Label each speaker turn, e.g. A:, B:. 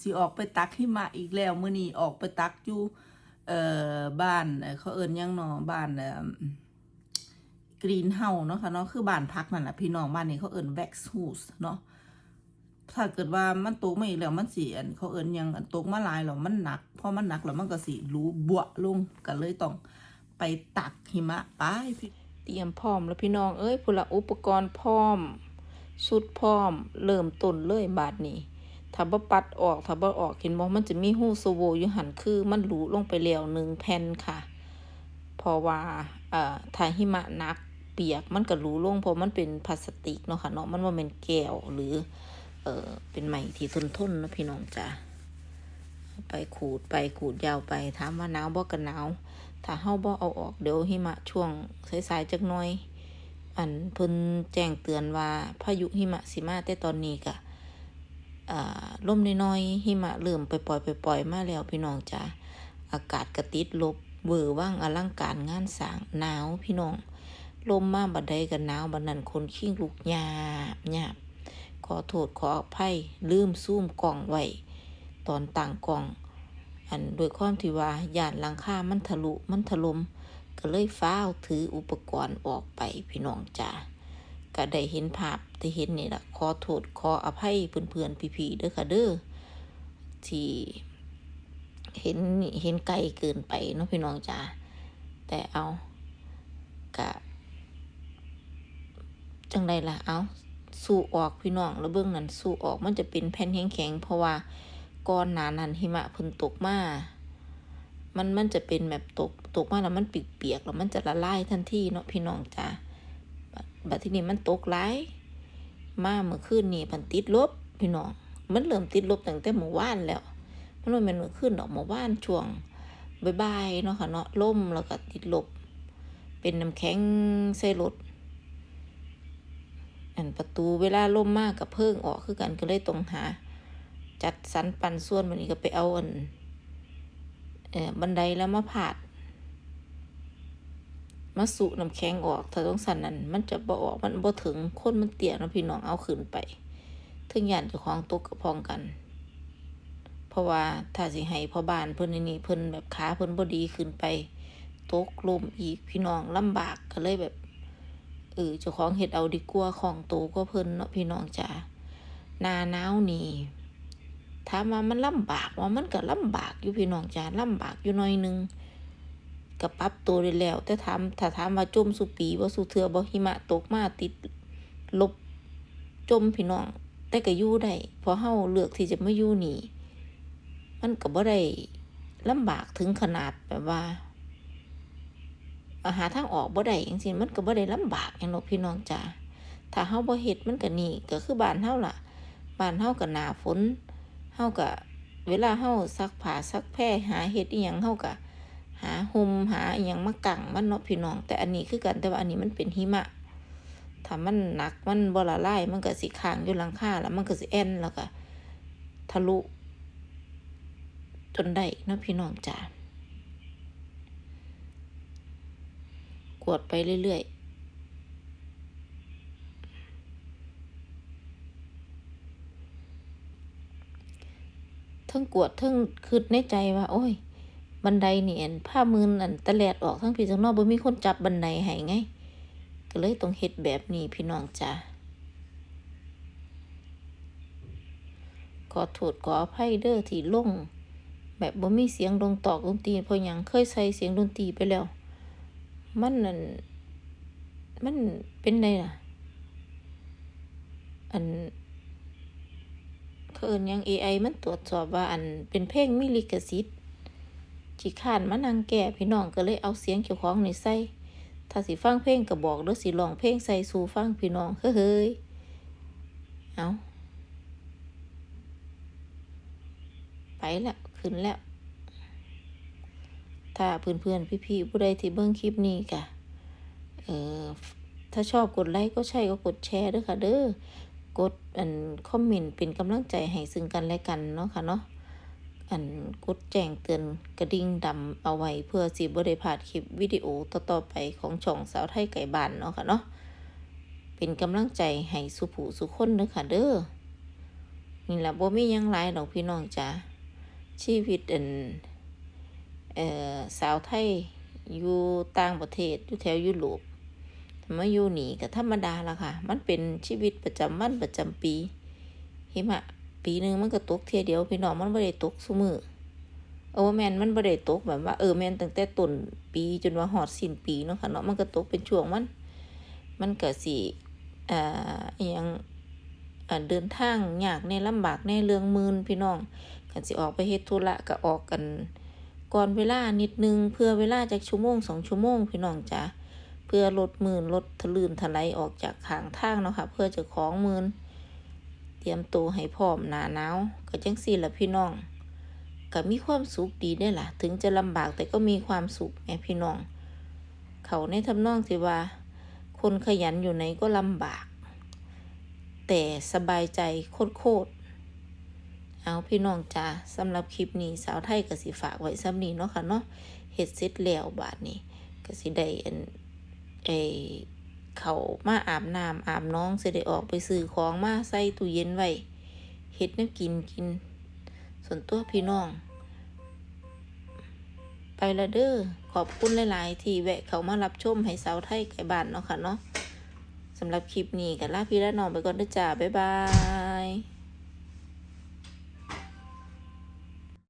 A: สิออกไปตักหิมะอีกแล้วมื้อนี้ออกไปตักอยู่เอ่อบ้านเขาเอิ้นหยังเนาะบ้านเอ่อกรีนเฮาเนาะค่ะเนาะคือบ้านพักนั่นแหละพี่น้องบ้านนี้เขาเอิ้นแว็กซ์ฮูสเนาะถ้าเกิดว่ามันตกมาอีกแล้วมันสิอันเขาเอิ้นหยังตกมาลายแล้วมันหนักพอมันหนักแล้วมันก็สิรูบวลงก็เลยต้องไปตักหิมะไปพี่
B: เตรียมพร้อมแล้วพี่น้องเอ้ยพุละอุปกรณ์พร้อมชุดพร้อม เริ่มต้นเลยบาดนี้ ถ้าบ่ปัดออกถ้าบ่ออกเห็นบ่มันจะมีหูโซโวอยู่หันคือมันหลุลงไปแล้วหนึ่งแผ่นค่ะ เพราะว่าเอ่อถ้าหิมะหนักเปียกมันก็หลุลงเพราะมันเป็นพลาสติกเนาะค่ะเนาะมันบ่แม่นแก้วหรือเออเป็นไหมที่ทนทนนะพี่น้องจ้ะไปขูดไปขูดยาวไปถามว่าหนาวบ่ก็หนาวถ้าเฮาบ่เอาออกเดี๋ยวหิมะช่วงสายๆจักหน่อย อันเพิ่นแจ้งเตือนว่าพายุหิมะสิมาแต่ตอนนี้ก็ ลมน้อยๆหิมะเริ่มไปปล่อยๆปปล่อยมาแล้วพี่น้องจ้ะอากาศก็ติดลบเวอร์ว่างอลังการงานสางหนาวพี่น้องลมมาบัดใดก็หนาวบัดนั้นคนขี้ลุกหยาบหยาบขอโทษขออภัยลืมซูมกล่องไว้ตอนต่างกล่อง อันโดวยความที่ว่าหยานหลังคามันทะลุมันถล่มก็เลยฟ้าวถืออุปกรณ์ออกไปพี่น้องจ้า ก็ได้เห็นภาพที่เห็นนี่แหละขอโทษขออภัยเพื่อนๆพี่ๆเด้อค่ะเด้อที่เห็นเห็นไกลเกินไปเนาะพี่น้องจ้าแต่เอากะจังใดล่ะเอาสู้ออกพี่น้องแล้วเบื้องนั้นสู้ออกมันจะเป็นแผ่นแข็งๆเพราะว่าก้อนหนานันหิมะพ่นตกมามันมันจะเป็นแบบตกตกมาแล้วมันเปียกๆแล้วมันจะละลายทันทีเนาะพี่น้องจ้า บัดบัดทีนี้มันตกหลายมาเมื่อคืนนี่มันติดลบพี่น้องมันเริ่มติดลบตั้งแต่เมื่อวานแล้ว มันว่าเป็นเมื่อคืนดอกเมื่อวานช่วงบ่ายๆเนาะค่ะเนาะล่มแล้วก็ติดลบ เป็นน้ำแข็งใส่รถอันประตูเวลาล่มมากกับเพิ่งออกคือกันก็เลยต้องหา จัดสรรปันส่วนวันนี้ก็ไปเอาอันเออบันไดแล้วมาผาด มาสุน้ำแข็งออกถ้าต้องสั่นนั้นมันจะบ่ออกมันบ่ถึงคนมันเตี้ยนะพี่น้องเอาขึ้นไป ถึงยานเจ้าของตกกับพองกัน เพราะว่าถ้าสิให้พ่อบ้านเพิ่นนี่เพิ่นแบบขาเพิ่นบ่ดีขึ้นไปตกลมอีกพี่น้องลำบากก็เลยแบบเออเจ้าของเฮ็ดเอาดีกว่าของโตก็เพิ่นเนาะพี่น้องจ้าหนาหนาวนี่ถามว่ามันลำบากว่ามันก็ลำบากอยู่พี่น้องจ้าลำบากอยู่หน่อยนึง ก็ปรับตัวได้แล้ว แต่ถามถ้าถามว่าจมสุปีบ่สุเทือบ่หิมะตกมาติดลบจมพี่น้อง แต่ก็อยู่ได้เพราะเฮาเลือกที่จะไมาอยู่นี่ มันก็บ่ได้ลำบากถึงขนาดแบบว่าหาทางออกบ่ได้จังซี่มันก็บ่ได้ลำบากหยังหรอกพี่น้องจ้าถ้าเฮาบ่เฮ็ดมันก็นี่ก็คือบ้านเฮาล่ะบ้านเฮาก็หนาฝนเฮาก็เวลาเฮาซักผ้าซักแพร่หาเฮ็ดอีหยังเฮาก็ หาห่มหาอีหยังมากังมันเนาะพี่น้อง แต่อันนี้คือกันแต่ว่าอันนี้มันเป็นหิมะถ้ามันหนักมันบ่ละลายมันก็สิค้างอยู่หลังคาแล้วมันก็สิแอนแล้วก็ทะลุ จนได้เนาะพี่น้องจ้ากวดไปเรื่อยๆทั้งกวดทั้งคืดในใจว่า โอ้ย บันไดนี่อันผ้ามืออันตะแลดออกทั้งพี่ทั้งนอกบ่มีคนจับบันไดให้ไง ก็เลยต้องเฮ็ดแบบนี้พี่น้องจ้าขอโทษขออภัยเด้อที่ลงแบบบ่มีเสียงดงตอกดนตรีเพราะหยังเคยใส่เสียงดนตรีไปแล้ว มันนั่นมันเป็นไงล่ะ อันเขินยัง AI มันตรวจสอบว่าอันเป็นเพลงมีลิขสิทธิ์ จีขานมานั่งแก้พี่น้องก็เลยเอาเสียงเกี่ยวของนี่ใส่ ถ้าสิฟังเพลงก็บอกเด้อสิร้องเพลงใส่สู่ฟังพี่น้องเฮ้ยเอาไปแล้วขึ้นแล้ว ถ้าเพื่อนๆพี่ๆผู้ใดที่เบิ่งคลิปนี้กะเออถ้าชอบกดไลค์ก็ใช่ก็กดแชร์ด้วยค่ะเด้อกดอันคอมเมนต์เป็นกำลังใจให้ซึ่งกันและกันเนาะค่ะเนาะ อันกดแจ้งเตือนกระดิ่งดำเอาไว้เพื่อสิบ่ได้พลาดคลิปวิดีโอต่อๆไปของช่องสาวไทยไก่บ้านเนาะค่ะเนาะเป็นกำลังใจให้สุผูสุคนเด้อค่ะเด้อนี่แหละบ่มียังหลายดอกพี่น้องจ้าชีวิตอันเอ่อสาวไทยอยู่ต่างประเทศอยู่แถวยุโรปมาอยู่หนีก็ธรรมดาละค่ะ มันเป็นชีวิตประจำวันประจำปีหิมะ ปีหนึ่งมันก็ตกเทียเดียวพี่น้องมันบ่ได้ตกซุมือเออว่าแมนมันบ่ได้ตกแบบว่าเออแมนตั้งแต่ต้นปีจนว่าฮอดสิ้นปีเนาะค่ะเนาะมันก็ตกเป็นช่วงมัน มันก็สิเอ่ออยังอ่าเดินทางยากในลำบากในเรื่องมืนพี่น้องกันสิออกไปเฮ็ดธุระก็ออกกันก่อนเวลานิดนึงเพื่อเวลาจากชั่วโมงสองชั่วโมงพี่น้องจ้ะเพื่อลดมืนลดทะลื่นทะไลออกจากขางทางเนาะค่ะเพื่อจะของมืน ตรียมตัวให้พร้อมหนาหนาวก็จังสี่ละพี่น้อง ก็มีความสุขดีได้ล่ะ ถึงจะลำบากแต่ก็มีความสุขแม่พี่น้อง เขาในทำนองที่ว่า คนขยันอยู่ไหนก็ลำบาก แต่สบายใจโคตรๆเอาพี่น้องจ้าสำหรับคลิปนี้สาวไทยก็สิฝากไว้ซ้ำนี้เนาะค่ะเนาะเฮ็ดเสร็จแล้วบาดนี้ก็สิได้อันไอ เขามาอาบน้ำอาบน้องเสด็จออกไปซื้อของมาใส่ตู้เย็นไว้เฮ็ดน้ำกินกิน ส่วนตัวพี่น้อง ไปละเด้อขอบคุณหลาย ๆ ที่แวะเขามารับชมให้สาวไทยไก่บ้านเนาะค่ะเนาะสำหรับคลิปนี้กันลาพี่และน้องไปก่อนด้อจ้าบ๊ายบาย